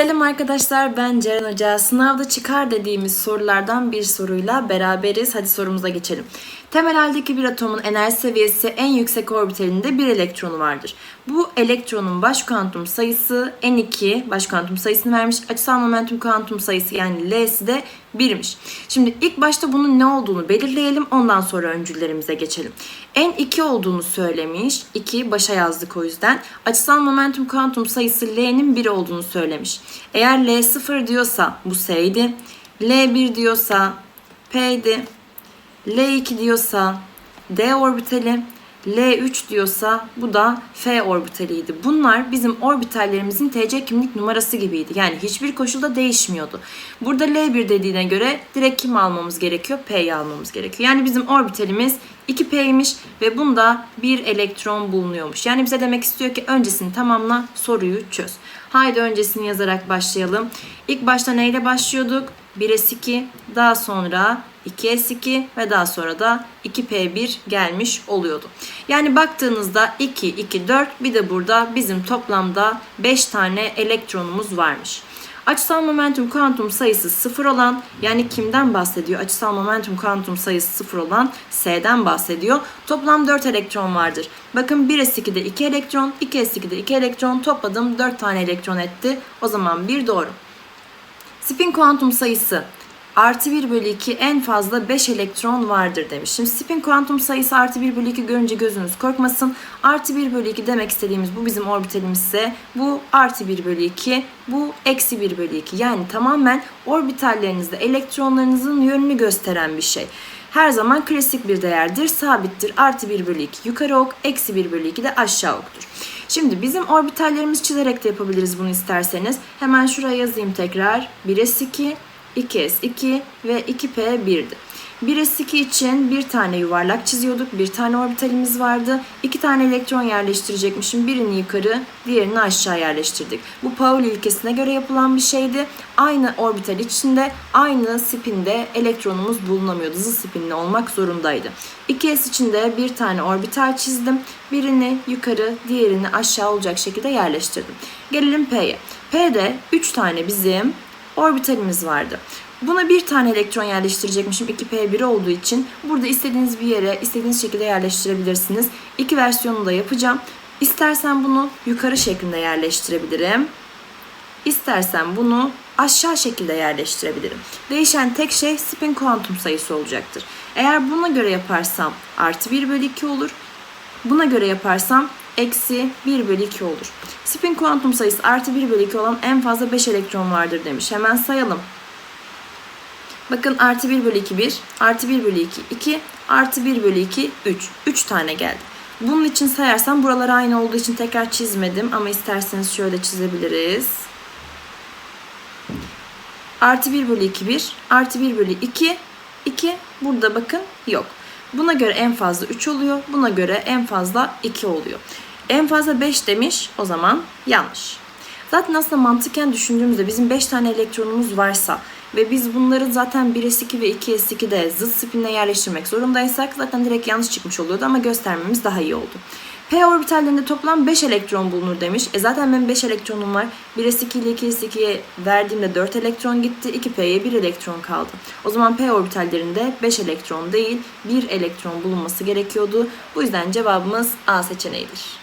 Selam arkadaşlar ben Ceren Hoca. Sınavda çıkar dediğimiz sorulardan bir soruyla beraberiz. Hadi sorumuza geçelim. Temel haldeki bir atomun enerji seviyesi en yüksek orbitalinde bir elektronu vardır. Bu elektronun baş kuantum sayısı N2 baş kuantum sayısını vermiş. Açısal momentum kuantum sayısı yani L'si de 1'miş. Şimdi ilk başta bunun ne olduğunu belirleyelim. Ondan sonra öncüllerimize geçelim. N2 olduğunu söylemiş. 2 başa yazdık o yüzden. Açısal momentum kuantum sayısı L'nin 1 olduğunu söylemiş. Eğer L 0 diyorsa bu S'ydi. L1 diyorsa P'ydi. L2 diyorsa D orbitali, L3 diyorsa bu da F orbitaliydi. Bunlar bizim orbitallerimizin TC kimlik numarası gibiydi. Yani hiçbir koşulda değişmiyordu. Burada L1 dediğine göre direkt kim almamız gerekiyor? P'yi almamız gerekiyor. Yani bizim orbitalimiz 2P'ymiş ve bunda bir elektron bulunuyormuş. Yani bize demek istiyor ki öncesini tamamla soruyu çöz. Haydi öncesini yazarak başlayalım. İlk başta neyle başlıyorduk? 1S2 daha sonra 2S2 ve daha sonra da 2P1 gelmiş oluyordu. Yani baktığınızda 2, 2, 4 bir de burada bizim toplamda 5 tane elektronumuz varmış. Açısal momentum kuantum sayısı 0 olan yani kimden bahsediyor? Açısal momentum kuantum sayısı 0 olan S'den bahsediyor. Toplam 4 elektron vardır. Bakın 1s2'de 2 elektron, 2s2'de 2 elektron topladım 4 tane elektron etti. O zaman 1 doğru. Spin kuantum sayısı artı 1 bölü 2 en fazla 5 elektron vardır demiş. Spin kuantum sayısı artı 1 bölü 2 görünce gözünüz korkmasın. Artı 1 bölü 2 demek istediğimiz bu bizim orbitalimizse bu artı 1 bölü 2 bu eksi 1 bölü 2. Yani tamamen orbitallerinizde elektronlarınızın yönünü gösteren bir şey. Her zaman klasik bir değerdir, sabittir. Artı 1 bölü 2 yukarı ok, eksi 1 bölü 2 de aşağı oktur. Şimdi bizim orbitallerimizi çizerek de yapabiliriz bunu isterseniz. Hemen şuraya yazayım tekrar. 1s2, 2s2 ve 2p1'di. 1s2 için bir tane yuvarlak çiziyorduk. Bir tane orbitalimiz vardı. İki tane elektron yerleştirecekmişim. Birini yukarı, diğerini aşağı yerleştirdik. Bu Pauli ilkesine göre yapılan bir şeydi. Aynı orbital içinde, aynı spinde elektronumuz bulunamıyordu. Zıt spinli olmak zorundaydı. 2s için de bir tane orbital çizdim. Birini yukarı, diğerini aşağı olacak şekilde yerleştirdim. Gelelim P'ye. P'de 3 tane bizim orbitalimiz vardı. Buna bir tane elektron yerleştirecekmişim 2p1 olduğu için burada istediğiniz bir yere istediğiniz şekilde yerleştirebilirsiniz. İki versiyonunu da yapacağım. İstersen bunu yukarı şeklinde yerleştirebilirim. İstersen bunu aşağı şekilde yerleştirebilirim. Değişen tek şey spin kuantum sayısı olacaktır. Eğer buna göre yaparsam artı 1 bölü 2 olur. Buna göre yaparsam eksi 1 bölü 2 olur. Spin kuantum sayısı artı 1 bölü 2 olan en fazla 5 elektron vardır demiş. Hemen sayalım. Bakın artı 1 bölü 2 1, artı 1 bölü 2 2, artı 1 bölü 2 3. 3 tane geldi. Bunun için sayarsam buralar aynı olduğu için tekrar çizmedim ama isterseniz şöyle çizebiliriz. Artı 1 bölü 2 1, artı 1 bölü 2 2. Burada bakın yok. Buna göre en fazla 3 oluyor. Buna göre en fazla 2 oluyor. En fazla 5 demiş o zaman yanlış. Zaten aslında mantıken düşündüğümüzde bizim 5 tane elektronumuz varsa ve biz bunları zaten 1s2 ve 2s2'de zıt spinle yerleştirmek zorundaysak zaten direkt yanlış çıkmış oluyordu ama göstermemiz daha iyi oldu. P orbitallerinde toplam 5 elektron bulunur demiş. E zaten benim 5 elektronum var. 1s2 ile 2s2'ye verdiğimde 4 elektron gitti. 2p'ye 1 elektron kaldı. O zaman P orbitallerinde 5 elektron değil 1 elektron bulunması gerekiyordu. Bu yüzden cevabımız A seçeneğidir.